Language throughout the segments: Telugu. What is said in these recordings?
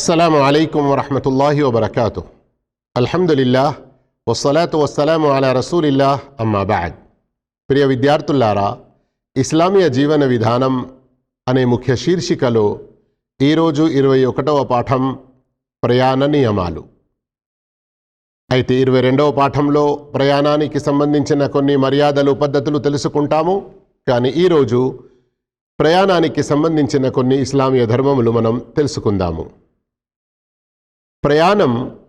అస్సలం అయికం వరహతుల్లా వబర్కాతు అల్హమ్దులిల్లా వసలాతు వసలాం అలా రసూలిల్లా అమ్మాబాద్ ప్రియ విద్యార్థులారా ఇస్లామీయ జీవన విధానం అనే ముఖ్య శీర్షికలో ఈరోజు ఇరవై ఒకటవ పాఠం ప్రయాణ నియమాలు అయితే ఇరవై రెండవ పాఠంలో ప్రయాణానికి సంబంధించిన కొన్ని మర్యాదలు పద్ధతులు తెలుసుకుంటాము కానీ ఈరోజు ప్రయాణానికి సంబంధించిన కొన్ని ఇస్లామీయ ధర్మములు మనం తెలుసుకుందాము ప్రయాణం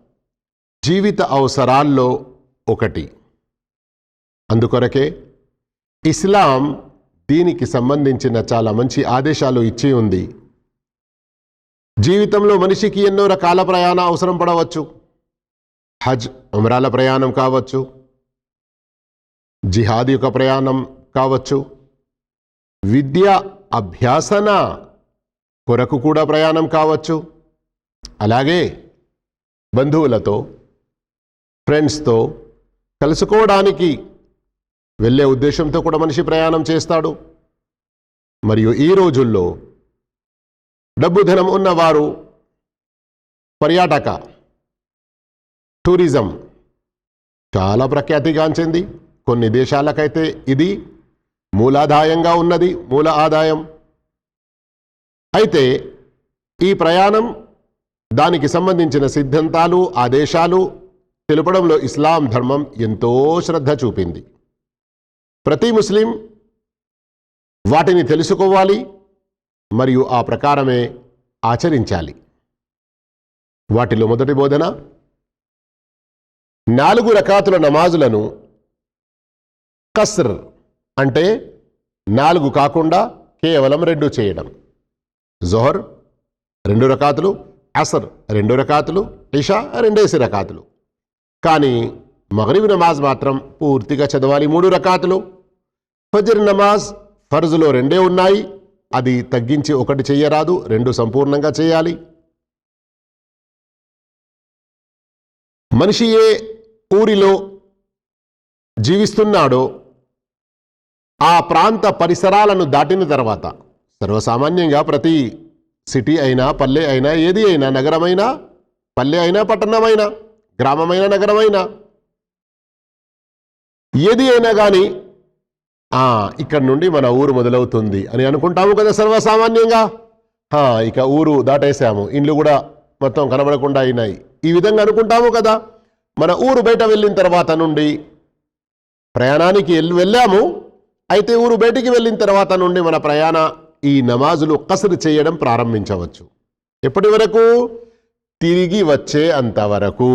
జీవిత అవసరాల్లో ఒకటి. అందుకొరకే ఇస్లాం దీనికి సంబంధించిన చాలా మంచి ఆదేశాలు ఇచ్చి ఉంది. జీవితంలో మనిషికి ఎన్నో రకాల ప్రయాణ అవసరం పడవచ్చు. హజ్ ఉమరాల ప్రయాణం కావచ్చు. జిహాద్ యొక్క ప్రయాణం కావచ్చు. విద్య అభ్యాసన కొరకు కూడా ప్రయాణం కావచ్చు. అలాగే బంధువులతో ఫ్రెండ్స్తో కలుసుకోవడానికి వెళ్ళే ఉద్దేశంతో కూడా మనిషి ప్రయాణం చేస్తాడు. మరియు ఈ రోజుల్లో డబ్బు ధనం ఉన్నవారు పర్యాటక టూరిజం చాలా ప్రఖ్యాతిగాంచింది. కొన్ని దేశాలకైతే ఇది మూలాదాయంగా ఉన్నది మూల ఆదాయం. అయితే ఈ ప్రయాణం దానికి సంబంధించిన సిద్ధాంతాలు ఆదేశాలు తెలుపడంలో ఇస్లాం ధర్మం ఎంతో శ్రద్ధ చూపింది. ప్రతి ముస్లిం వాటిని తెలుసుకోవాలి మరియు ఆ ప్రకారమే ఆచరించాలి. వాటిలో మొదటి బోధన నాలుగు రకాతుల నమాజులను కస్ర్ అంటే నాలుగు కాకుండా కేవలం రెండు చేయడం. జోహర్ రెండు రకాతులు అసర్ రెండు రకాతులు ఇషా రెండేసి రకాతులు. కానీ మగరిబ్ నమాజ్ మాత్రం పూర్తిగా చదవాలి మూడు రకాతులు. ఫజర్ నమాజ్ ఫర్జులో రెండే ఉన్నాయి. అది తగ్గించి ఒకటి చెయ్యరాదు రెండు సంపూర్ణంగా చేయాలి. మనిషి ఏ ఊరిలో జీవిస్తున్నాడో ఆ ప్రాంత పరిసరాలను దాటిన తర్వాత సర్వసామాన్యంగా ప్రతి సిటీ అయినా పల్లె అయినా ఏది అయినా నగరమైనా పల్లె అయినా పట్టణమైనా గ్రామమైన నగరమైనా ఏది అయినా కానీ ఇక్కడ నుండి మన ఊరు మొదలవుతుంది అని అనుకుంటాము కదా సర్వసామాన్యంగా. ఇక ఊరు దాటేసాము ఇండ్లు కూడా మొత్తం కనబడకుండా అయినాయి. ఈ విధంగా అనుకుంటాము కదా. మన ఊరు బయట వెళ్ళిన తర్వాత నుండి ప్రయాణానికి వెళ్ళి వెళ్ళాము. అయితే ఊరు బయటికి వెళ్ళిన తర్వాత నుండి మన ప్రయాణ ఈ నమాజులు కసరు చేయడం ప్రారంభించవచ్చు. ఎప్పటి వరకు? తిరిగి వచ్చే అంతవరకు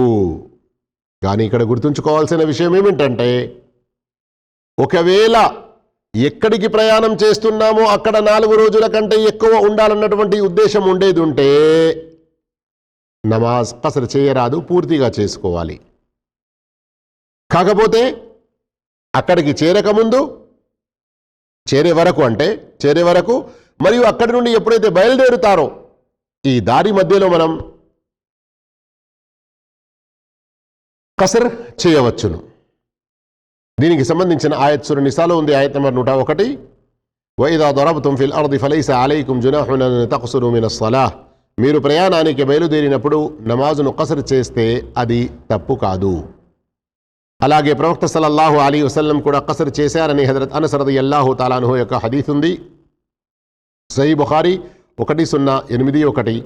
కానీ ఇక్కడ గుర్తుంచుకోవాల్సిన విషయం ఏమిటంటే ఒకవేళ ఎక్కడికి ప్రయాణం చేస్తున్నామో అక్కడ నాలుగు రోజుల కంటే ఎక్కువ ఉండాలన్నటువంటి ఉద్దేశం ఉండేది ఉంటే నమాజ్ కసరు చేయరాదు పూర్తిగా చేసుకోవాలి. కాకపోతే అక్కడికి చేరకముందు చేరే వరకు అంటే చేరే వరకు మరియు అక్కడి నుండి ఎప్పుడైతే బయలుదేరుతారో ఈ దారి మధ్యలో మనం కసర్ చేయవచ్చును. దీనికి సంబంధించిన ఆయత్ సుర నిసాలో ఉంది ఆయత్ నెంబర్ నూట ఒకటి. వైదా దొరబతుం ఫిల్ అర్ది ఫలైస అలైకుం జునాహున తక్సురు మిన సలాహ్ మీరు ప్రయాణానికి బయలుదేరినప్పుడు నమాజును కసరు చేస్తే అది తప్పు కాదు. అలాగే ప్రవక్త సల్లల్లాహు అలీ వసల్లం కూడా కసరు చేశారని హజరత్ అనసరది అల్లాహు తాలాను యొక్క హదీస్ ఉంది. సహీ బుఖారి ఒకటి సున్నా ఎనిమిది ఒకటి.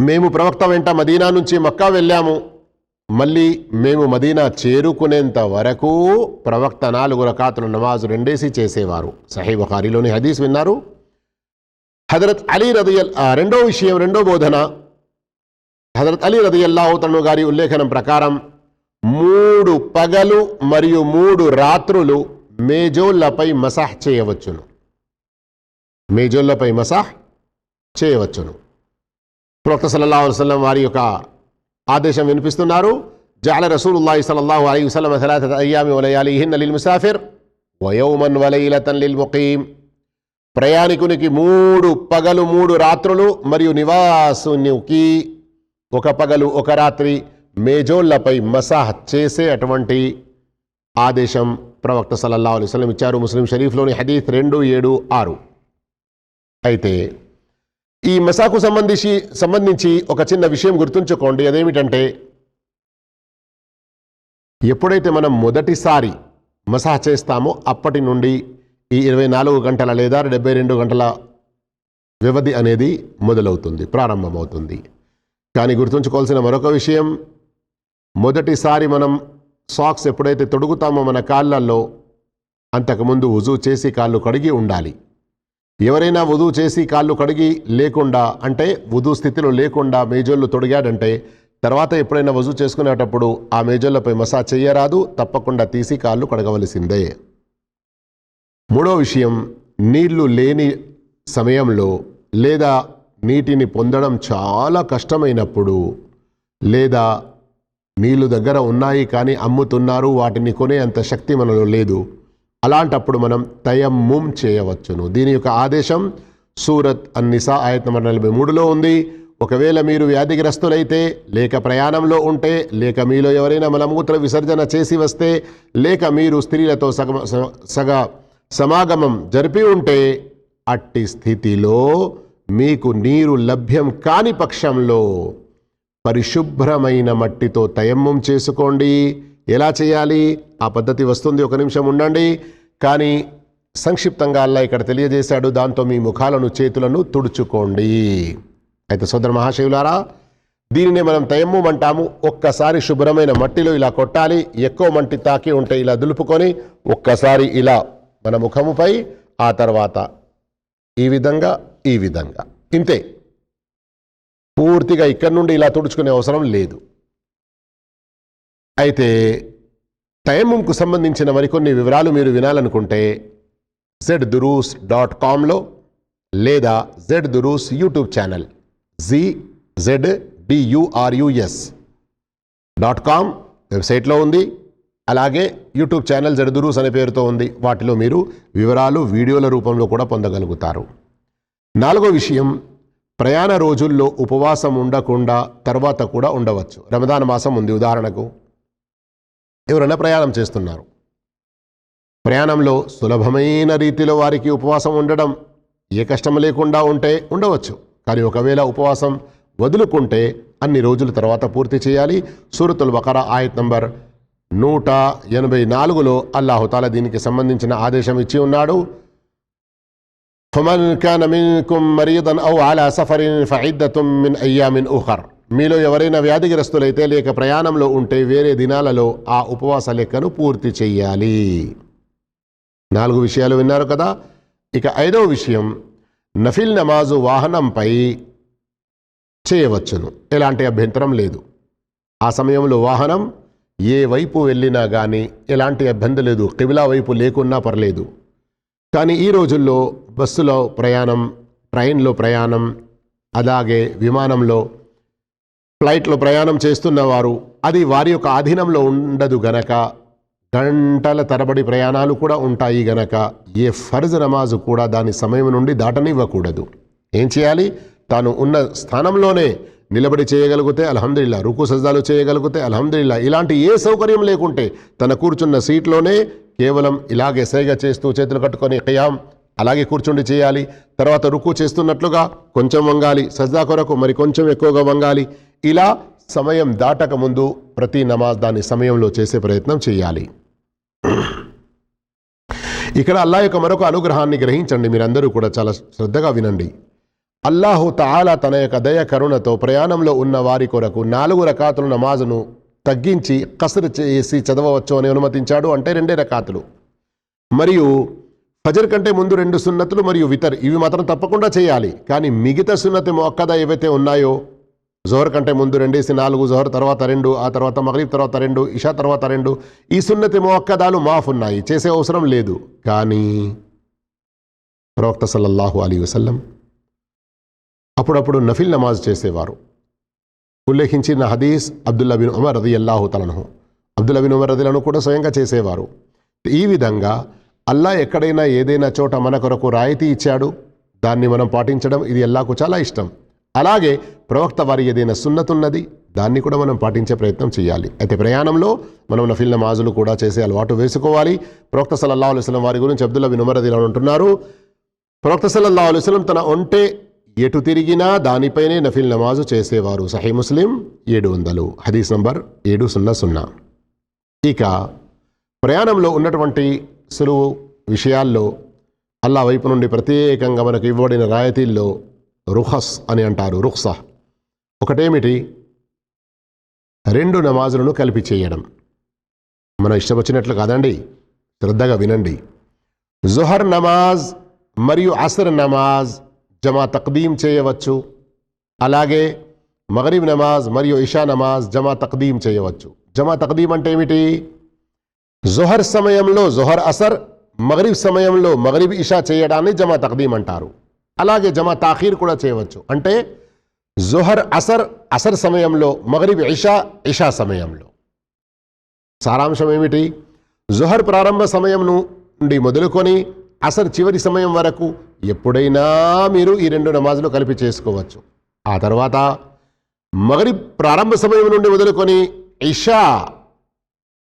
మేము ప్రవక్త వెంట మదీనా నుంచి మక్కా వెళ్ళాము. మళ్ళీ మేము మదీనా చేరుకునేంత వరకు ప్రవక్త నాలుగు రకాతులు నమాజు రెండేసి చేసేవారు. సహీ బుఖారిలోని హదీస్ విన్నారు. హజరత్ అలీ రదియల్ రెండో విషయం రెండో బోధన. హజరత్ అలీ రదయల్లాహు తను గారి ఉల్లేఖనం ప్రకారం మూడు పగలు మరియు మూడు రాత్రులు మేజోళ్ళపై మసాహ్ చేయవచ్చును. మేజోళ్ళపై మసాహ్ చేయవచ్చును. ప్రవక్త సల్లల్లాహు అలైహి వారి యొక్క ఆదేశం వినిపిస్తున్నారు. జాల రసూలుల్లాహి సల్లల్లాహు అలైహి వసల్లం సలాత అయ్యామి వలయాలిహిన్న లిల్ ముసాఫిర్ వయోమన్ వలయిలతన్ లిల్ ముఖీం ప్రయాణికునికి మూడు పగలు మూడు రాత్రులు మరియు నివాసునికి ఒక పగలు ఒక రాత్రి మేజోళ్ళపై మసాహ్ చేసే అటువంటి ఆదేశం ప్రవక్త సల్లల్లా అలిస్లం ఇచ్చారు ముస్లిం షరీఫ్లోని హదీత్ రెండు ఏడు ఆరు. అయితే ఈ మసాకు సంబంధించి సంబంధించి ఒక చిన్న విషయం గుర్తుంచుకోండి. అదేమిటంటే ఎప్పుడైతే మనం మొదటిసారి మసాహ్ చేస్తామో అప్పటి నుండి ఈ ఇరవై నాలుగు గంటల లేదా డెబ్బై రెండు గంటల వ్యవధి అనేది మొదలవుతుంది ప్రారంభమవుతుంది. కానీ గుర్తుంచుకోవాల్సిన మరొక విషయం మొదటిసారి మనం సాక్స్ ఎప్పుడైతే తొడుగుతామో మన కాళ్ళల్లో అంతకుముందు వుజూ చేసి కాళ్ళు కడిగి ఉండాలి. ఎవరైనా వుదు చేసి కాళ్ళు కడిగి లేకుండా అంటే వుదు స్థితిలో లేకుండా మేజోళ్ళు తొడిగాడంటే తర్వాత ఎప్పుడైనా వజూ చేసుకునేటప్పుడు ఆ మేజోళ్ళపై మసాజ్ చేయరాదు తప్పకుండా తీసి కాళ్ళు కడగవలసిందే. మూడో విషయం నీళ్ళు లేని సమయంలో లేదా నీటిని పొందడం చాలా కష్టమైనప్పుడు లేదా మీలు దగ్గర ఉన్నాయి కానీ అమ్ముతున్నారు వాటిని కొనే అంత శక్తి మనలో లేదు. అలాంటప్పుడు మనం తయమ్ముం చేయవచ్చును. దీని యొక్క ఆదేశం సూరత్ అన్నిసా ఆయత్ నంబర్ నలభై మూడులో ఉంది. ఒకవేళ మీరు వ్యాధిగ్రస్తులైతే లేక ప్రయాణంలో ఉంటే లేక మీలో ఎవరైనా మలమూత్ర విసర్జన చేసి వస్తే లేక మీరు స్త్రీలతో సగ సగ సమాగమం జరిపి ఉంటే అట్టి స్థితిలో మీకు నీరు లభ్యం కాని పక్షంలో పరిశుభ్రమైన మట్టితో తయమ్మం చేసుకోండి. ఎలా చేయాలి? ఆ పద్ధతి వస్తుంది. ఒక నిమిషం ఉండండి. కానీ సంక్షిప్తంగా అల్లా ఇక్కడ తెలియజేశాడు. దాంతో మీ ముఖాలను చేతులను తుడుచుకోండి. అయితే సోదర మహాశివులారా దీనినే మనం తయమ్మం అంటాము ఒక్కసారి శుభ్రమైన మట్టిలో ఇలా కొట్టాలి. ఎక్కువ మట్టి తాకి ఉంటే ఇలా దులుపుకొని ఒక్కసారి ఇలా మన ముఖముపై ఆ తర్వాత ఈ విధంగా ఈ విధంగా. ఇంతే. పూర్తిగా ఇక్కడి నుండి ఇలా తుడుచుకునే అవసరం లేదు. అయితే తయమ్ముకు సంబంధించిన మరికొన్ని వివరాలు మీరు వినాలనుకుంటే జెడ్ దురూస్ డాట్ కామ్లో లేదా Z Duroos YouTube channel G Z DURUS dot com వెబ్సైట్లో ఉంది. అలాగే యూట్యూబ్ ఛానల్ జెడ్ దురూస్ అనే పేరుతో ఉంది. వాటిలో మీరు వివరాలు వీడియోల రూపంలో కూడా పొందగలుగుతారు. నాలుగో విషయం ప్రయాణ రోజుల్లో ఉపవాసం ఉండకుండా తర్వాత కూడా ఉండవచ్చు. రమదాన మాసం ఉంది ఉదాహరణకు. ఎవరైనా ప్రయాణం చేస్తున్నారు. ప్రయాణంలో సులభమైన రీతిలో వారికి ఉపవాసం ఉండడం ఏ కష్టం లేకుండా ఉంటే ఉండవచ్చు. కానీ ఒకవేళ ఉపవాసం వదులుకుంటే అన్ని రోజుల తర్వాత పూర్తి చేయాలి. సూరతుల్ బకరా ఆయత్ నంబర్ నూట ఎనభై నాలుగులో అల్లాహుతాల దీనికి సంబంధించిన ఆదేశం ఇచ్చి ఉన్నాడు. ఫమన్ కాన మిన్కుమ్ మరీదన్ ఔ అలా సఫరిన్ ఫఇద్దతుం మిన్ అయ్యామిన్ ఉఖర్ మీలో ఎవరైనా వ్యాధిగ్రస్తులైతే లేక ప్రయాణంలో ఉంటే వేరే దినాలలో ఆ ఉపవాస లెక్కను పూర్తి చెయ్యాలి నాలుగు విషయాలు విన్నారు కదా? ఇక ఐదవ విషయం నఫిల్ నమాజు వాహనంపై చేయవచ్చును. ఎలాంటి అభ్యంతరం లేదు. ఆ సమయంలో వాహనం ఏ వైపు వెళ్ళినా కానీ ఎలాంటి అభ్యంతరం లేదు. కిబిలా వైపు లేకున్నా పర్లేదు. కానీ ఈ రోజుల్లో బస్సులో ప్రయాణం ట్రైన్లో ప్రయాణం అలాగే విమానంలో ఫ్లైట్లో ప్రయాణం చేస్తున్న వారు అది వారి యొక్క ఆధీనంలో ఉండదు గనక గంటల తరబడి ప్రయాణాలు కూడా ఉంటాయి గనక ఏ ఫర్జ్ నమాజు కూడా దాని సమయం నుండి దాటనివ్వకూడదు. ఏం చేయాలి? తాను ఉన్న స్థానంలోనే నిలబడి చేయగలిగితే అల్హమ్దుల్లా రుకు సజ్జాలు చేయగలిగితే అల్హమ్దుల్లా ఇలాంటి ఏ సౌకర్యం లేకుంటే తన కూర్చున్న సీట్లోనే కేవలం ఇలాగే సైగ చేస్తూ చేతులు కట్టుకొని ఖయాం అలాగే కూర్చుండి చేయాలి. తర్వాత రుకు చేస్తున్నట్లుగా కొంచెం వంగాలి సజ్జా కొరకు మరి కొంచెం ఎక్కువగా వంగాలి. ఇలా సమయం దాటక ముందు ప్రతి నమాజ్ దాని సమయంలో చేసే ప్రయత్నం చేయాలి. ఇక్కడ అల్లా యొక్క మరొక అనుగ్రహాన్ని గ్రహించండి. మీరందరూ కూడా చాలా శ్రద్ధగా వినండి. అల్లాహు తాలా తన యొక్క దయ కరుణతో ప్రయాణంలో ఉన్న వారి కొరకు నాలుగు రకాతుల నమాజును తగ్గించి కసరు చేసి చదవవచ్చు అని అనుమతించాడు అంటే రెండే రకాతులు. మరియు ఫజర్ కంటే ముందు రెండు సున్నతులు మరియు వితర్ ఇవి మాత్రం తప్పకుండా చేయాలి. కానీ మిగతా సున్నతి మొక్కదా ఏవైతే ఉన్నాయో జోహర్ కంటే ముందు రెండేసి నాలుగు జోహర్ తర్వాత రెండు ఆ తర్వాత మగరీబ్ తర్వాత రెండు ఇషా తర్వాత రెండు ఈ సున్నతి మొక్కదాలు మాఫ్ ఉన్నాయి చేసే అవసరం లేదు. కానీ ప్రవక్త సల్లల్లాహు అలీ వసల్లం అప్పుడప్పుడు నఫిల్ నమాజ్ చేసేవారు. ఉల్లేఖించిన హదీస్ అబ్దుల్లా బిన్ ఉమర్ రది అల్లాహు తలను అబ్దుల్లా బిన్ ఉమర్ రదిలను కూడా స్వయంగా చేసేవారు. ఈ విధంగా అల్లా ఎక్కడైనా ఏదైనా చోట మన కొరకు రాయితీ ఇచ్చాడు. దాన్ని మనం పాటించడం ఇది అల్లాకు చాలా ఇష్టం. అలాగే ప్రవక్త వారి ఏదైనా సున్నతున్నది దాన్ని కూడా మనం పాటించే ప్రయత్నం చేయాలి. అయితే ప్రయాణంలో మనం నఫిల్ నమాజులు కూడా చేసే అలవాటు వేసుకోవాలి. ప్రవక్త సల్లల్లాహు అలైస్లం వారి గురించి అబ్దుల్లా బిన్ ఉమర్ రదిలను అంటున్నారు. ప్రవక్త సల్లల్లాహు అలైస్లం తన ఒంటే ఎటు తిరిగినా దానిపైనే నఫిల్ నమాజు చేసేవారు సహీ ముస్లిం ఏడు వందలు. హదీస్ నంబర్ ఏడు సున్నా సున్నా. ఇక ప్రయాణంలో ఉన్నటువంటి సులువు విషయాల్లో అల్లా వైపు నుండి ప్రత్యేకంగా మనకు ఇవ్వబడిన రాయతీల్లో రుహస్ అని అంటారు. రుహ్స ఒకటేమిటి? రెండు నమాజులను కలిపి చేయడం. మనం ఇష్టం వచ్చినట్లు కాదండి. శ్రద్ధగా వినండి. జుహర్ నమాజ్ మరియు అసర్ నమాజ్ జమా తక్దీం చేయవచ్చు. అలాగే మగరిబ్ నమాజ్ మరియు ఇషా నమాజ్ జమా తక్దీం చేయవచ్చు. జమా తక్దీం అంటే ఏమిటి? జొహర్ సమయంలో జొహర్ అసర్ మగరిబ్ సమయంలో మగరిబ్ ఇషా చేయడాన్ని జమా తక్దీం అంటారు. అలాగే జమా తాఖీర్ కూడా చేయవచ్చు. అంటే జొహర్ అసర్ అసర్ సమయంలో మగరిబ్ ఇషా ఇషా సమయంలో. సారాంశం ఏమిటి? జుహర్ ప్రారంభ సమయం నుండి మొదలుకొని అసర్ చివరి సమయం వరకు ఎప్పుడైనా మీరు ఈ రెండు నమాజులు కలిపి చేసుకోవచ్చు. ఆ తర్వాత మగరి ప్రారంభ సమయం నుండి వదులుకొని ఇషా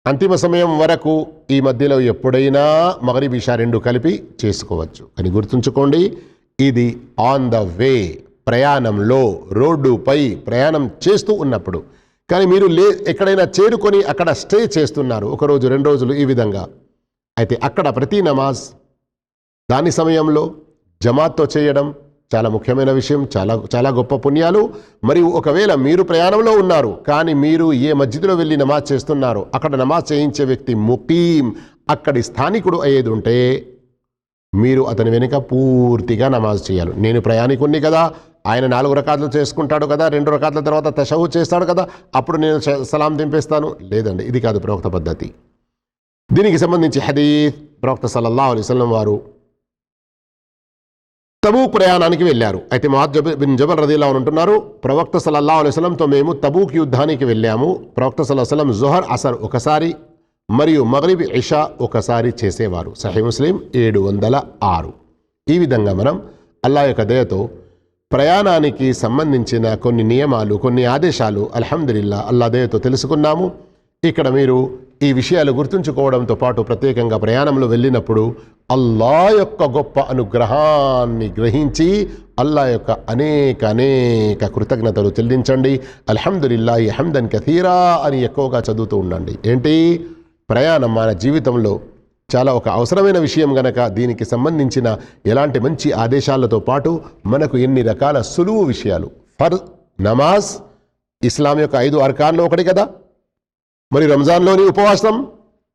అంతిమ సమయం వరకు ఈ మధ్యలో ఎప్పుడైనా మగరి ఇషా రెండు కలిపి చేసుకోవచ్చు. అని గుర్తుంచుకోండి ఇది ఆన్ ద వే ప్రయాణంలో రోడ్డుపై ప్రయాణం చేస్తూ ఉన్నప్పుడు. కానీ మీరు లే ఎక్కడైనా చేరుకొని అక్కడ స్టే చేస్తున్నారు ఒక రోజు రెండు రోజులు ఈ విధంగా. అయితే అక్కడ ప్రతి నమాజ్ దాని సమయంలో జమాత్తో చేయడం చాలా ముఖ్యమైన విషయం చాలా చాలా గొప్ప పుణ్యాలు. మరియు ఒకవేళ మీరు ప్రయాణంలో ఉన్నారు కానీ మీరు ఏ మస్జిద్లో వెళ్ళి నమాజ్ చేస్తున్నారో అక్కడ నమాజ్ చేయించే వ్యక్తి ముఖీం అక్కడి స్థానికుడు అయ్యేది ఉంటే మీరు అతని వెనుక పూర్తిగా నమాజ్ చేయాలి. నేను ప్రయాణికుణ్ణి కదా ఆయన నాలుగు రకాలు చేసుకుంటాడు కదా రెండు రకాల తర్వాత తషవు చేస్తాడు కదా అప్పుడు నేను స- సలాం దింపేస్తాను. లేదండి ఇది కాదు ప్రవక్త పద్ధతి. దీనికి సంబంధించి హదీఫ్ ప్రవక్త సల్లల్లా అలైహి వారు తబూక్ ప్రయాణానికి వెళ్ళారు. అయితే మహాద్ బిన్ జబల్ రదీలా ఉంటున్నారు ప్రవక్త సలల్లా అలైస్లంతో మేము తబూక్ యుద్ధానికి వెళ్ళాము. ప్రవక్త సల్లాహు వసల్లం జుహర్ అసర్ ఒకసారి మరియు మగరిబ్ ఇషా ఒకసారి చేసేవారు. సహీ ముస్లిం ఏడు వందల ఆరు. ఈ విధంగా మనం అల్లా యొక్క దయతో ప్రయాణానికి సంబంధించిన కొన్ని నియమాలు కొన్ని ఆదేశాలు అల్హమ్దులిల్లా అల్లా దయతో తెలుసుకున్నాము. ఇక్కడ మీరు ఈ విషయాలు గుర్తుంచుకోవడంతో పాటు ప్రత్యేకంగా ప్రయాణంలో వెళ్ళినప్పుడు అల్లా యొక్క గొప్ప అనుగ్రహాన్ని గ్రహించి అల్లా యొక్క అనేక అనేక కృతజ్ఞతలు చెల్లించండి. అల్హమ్దులిల్లాహి హమ్దన్ కథీరా అని ఎక్కువగా చదువుతూ ఉండండి. ఏంటి? ప్రయాణం మన జీవితంలో చాలా ఒక అవసరమైన విషయం గనక దీనికి సంబంధించిన ఎలాంటి మంచి ఆదేశాలతో పాటు మనకు ఎన్ని రకాల సులువు విషయాలు. ఫర్ నమాజ్ ఇస్లాం యొక్క ఐదు అర్కాన్లో ఒకటి కదా? మరి రంజాన్లోని ఉపవాసం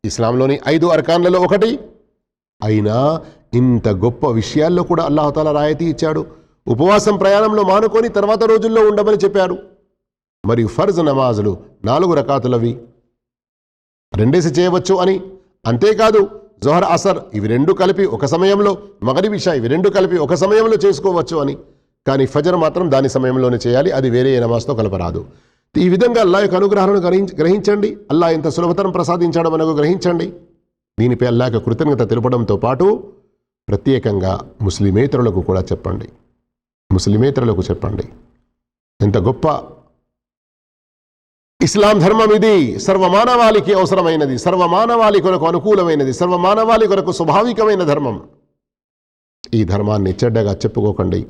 ఇస్లాంలోని ఐదు అర్కాన్లలో ఒకటి. అయినా ఇంత గొప్ప విషయాల్లో కూడా అల్లాహతాల రాయితీ ఇచ్చాడు. ఉపవాసం ప్రయాణంలో మానుకొని తర్వాత రోజుల్లో ఉండమని చెప్పాడు. మరియు ఫర్జ్ నమాజులు నాలుగు రకాతులవి. రెండేసి చేయవచ్చు అని. అంతేకాదు జోహర్ అసర్ ఇవి రెండు కలిపి ఒక సమయంలో మగరి విషా ఇవి రెండు కలిపి ఒక సమయంలో చేసుకోవచ్చు అని. కానీ ఫజర్ మాత్రం దాని సమయంలోనే చేయాలి అది వేరే ఏ నమాజ్తో కలపరాదు. ఈ విధంగా అల్లా యొక్క అనుగ్రహాలను గ్రహించండి. అల్లా ఎంత సులభతరం ప్రసాదించడం మనకు గ్రహించండి. దీనిపై అల్లా యొక్క కృతజ్ఞత తెలపడంతో పాటు ప్రత్యేకంగా ముస్లిమేతరులకు కూడా చెప్పండి. ముస్లిమేతరులకు చెప్పండి. ఎంత గొప్ప ఇస్లాం ధర్మం ఇది. సర్వమానవాళికి అవసరమైనది. సర్వమానవాళి కొరకు అనుకూలమైనది. సర్వమానవాళి కొరకు స్వాభావికమైన ధర్మం. ఈ ధర్మాన్ని చెడ్డగా చెప్పుకోకండి.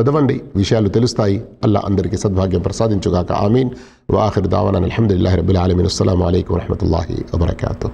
చదవండి విషయాలు తెలుస్తాయి. అల్లా అందరికీ సద్భాగ్యం ప్రసాదించుగాక. ఆమీన్. వాహిర్ దావాన్ అల్హమ్దుల్లాహి రబుల్ ఆలమీన్. అస్సలం అలైకుం వరహమతుల్లాహి వబర్కాతు.